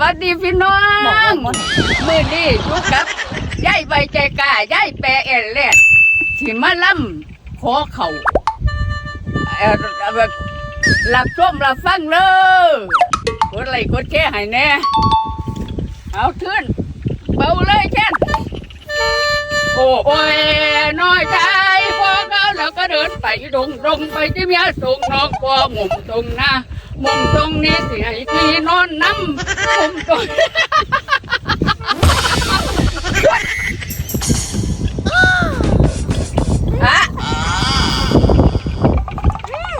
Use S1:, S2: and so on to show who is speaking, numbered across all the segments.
S1: วัสดีพี่น้องมือนี้อยู่กับยายใบใจกล้ายายแปรเอลแลดที่มาล่ำขอเขาเอ่อแบบรับชมรับฟังเลยกดไลค์กดแชร์ให้แน่เอาขึ้นเบาเลยเช่นโอ้โอ้ยน้อยใจพอเขาแล้วก็เดินไปดงดงไปที่เมียส่งน้องพอหมุมตรงหน้า มุมตรงนี้สิไอพี่นอนน้ำมุมตรงอะ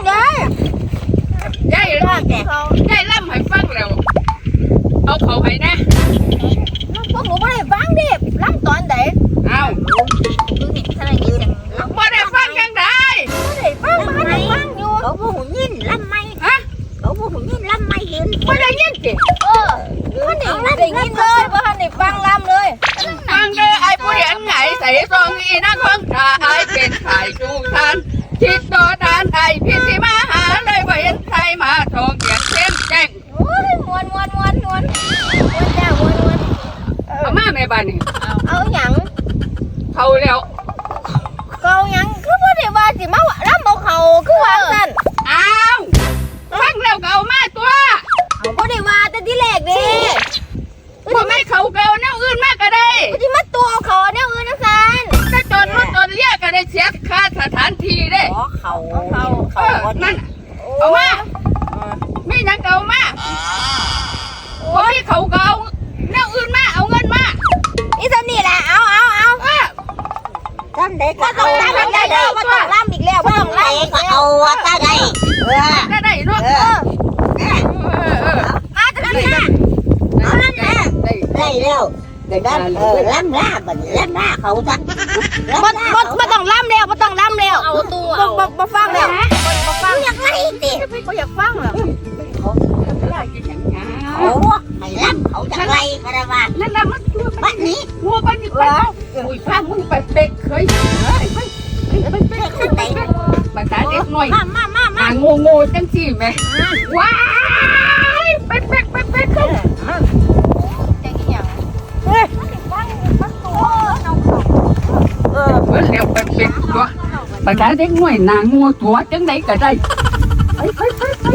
S2: ยาย
S1: ยาย
S2: ว่าแต่เขา
S1: ยายล่ำให้ฟังแล้ว เอาเขาให้นะ
S2: นลำไม่ยืน
S1: บ่ได้ยิ
S3: น
S1: สิ
S2: เออท่านได้ได้ยินเลยว่าท่านได้ฟังล้ำเลย
S1: ฟังเด้อไอ้ผู้เรียนไงใส่ซองอีนักของตาไอ้เป็นขายจูทานทิดต่อทานไอ้พี่สิมาหาเลยว่าเห็นใครมาทองเหยียดเส้นแจ้ง
S2: โอ้ยมวนมวนมวนมวนมวนจ้ามวนมวน
S1: เอามาแม่บ้านนี่
S2: เอาหยัง
S1: เขาแล้ว
S2: เขาหยังคือบ่ได้ว่าสิมาล้ำบ่เขาคือวา บ่ไม่
S1: เขาเก่าแนวอื่นมากก็ได้
S2: บ่สิมาตัวเขาแนวอื่นนะสั่น
S1: ถ้าจอดรถจอดเรียกก็ได้เสียค่าสถานที่เด้
S3: ขอเขา
S2: เขา
S1: เออนั่นน่ะเอามาไม่นังเก่ามาบ่มีเขาเก่าแนวอื่นมาเอาเงินมา
S2: นี่ซำนี่แหละเอาเอาเอา
S1: เออ
S3: จำได้ก็
S2: บ่ต้
S3: เอา
S2: องล้ำอีกแล้วบ่ต้องล้ำอีกแล้วบ่ต้อง
S3: ไหน
S2: ล้ำอีก
S3: ก็
S2: แล้ว
S3: เอาตาได้เออ
S1: ก็ได้เนาะ
S3: เอ
S2: เอ
S3: อ
S2: อ
S1: เออเออ
S2: มาจังซี่นะ
S1: เอานั่นแหละได้
S3: ได้ แล้วเดี๋ยวนั้นเออลำลาบันลำลาเขาจัง
S2: บ่บ่บ่ต้องล้ำแล้วบ่ต้องล้ำแล้วเอาตัวบ่บ่บ่ฟังแล้วบ่บ่ฟัง
S3: อยากไล่ติ
S2: บ่อยากฟังแล้ว
S3: โอ้ให้ลำเขาจังไรก็ได้ว่า
S1: นั่นน่ะมันตัว
S3: บัดนี้
S1: งัวปันนี่ไปอุ้ยพามึงไปเป็กเคยเฮ้ยไปไปไปไปไปภาษาเด็กหน่อย
S2: มามามามา
S1: อ่าโง่โง่จังสิแม่ว้า ร็วไปเป็กตัวภาษาเด็กหน่วยนางงัวตัวจังไดก็ได้ไปไปไป